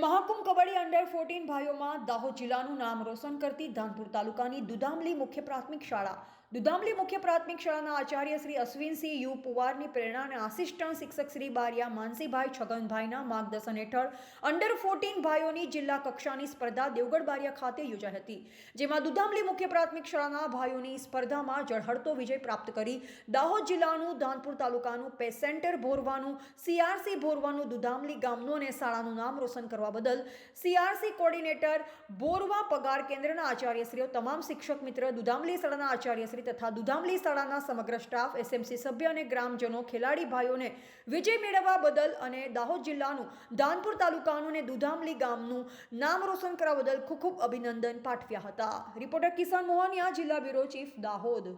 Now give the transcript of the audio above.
Mahakumbh kabaddi under fourteen ભાઈઓમાં દાહોદ જિલ્લાનું નામ રોશન કરતી ધાનપુર તાલુકાની દુધામલી મુખ્ય પ્રાથમિક શાળા દુધામલી મુખ્ય પ્રાથમિક શાળાના આચાર્ય શ્રી અશ્વિનસિંહ યુ. પુવારની પ્રેરણા અને આસિસ્ટન્ટ શિક્ષક શ્રી બારિયા માનસીભાઈ છગનભાઈના માર્ગદર્શન હેઠળ અંડર ફોર્ટીન ભાઈઓની જિલ્લા કક્ષાની સ્પર્ધા દેવગઢ બારિયા ખાતે યોજાઈ હતી. જેમાં દુધામલી મુખ્ય પ્રાથમિક શાળાના ભાઈઓની સ્પર્ધામાં ઝળહળતો વિજય પ્રાપ્ત કરી. દાહોદ જિલ્લાનું ધાનપુર તાલુકાનું પેસેન્ટર ભોરવાનું સીઆરસી ભોરવાનું દુધામલી ગામનું અને શાળાનું નામ રોશન કરવા બદલ સીઆરસી કોર્ડિનેટર બોરવા પગાર કેન્દ્રના આચાર્યશ્રીઓ, તમામ શિક્ષક મિત્ર દુધામલી શાળાના આચાર્યશ્રી તથા દુધામલી શાળાના સમગ્ર સ્ટાફ એસએમસી સભ્ય અને ગ્રામજનો, ખેલાડી ભાઈઓને વિજય મેળવવા બદલ અને દાહોદ જિલ્લાનું ધાનપુર તાલુકાનું અને દુધામલી ગામનું નામ રોશન કરવા બદલ ખૂબ ખૂબ અભિનંદન પાઠવ્યા હતા. રિપોર્ટર કિસાન મોહનિયા, જિલ્લા બ્યુરો ચીફ, દાહોદ.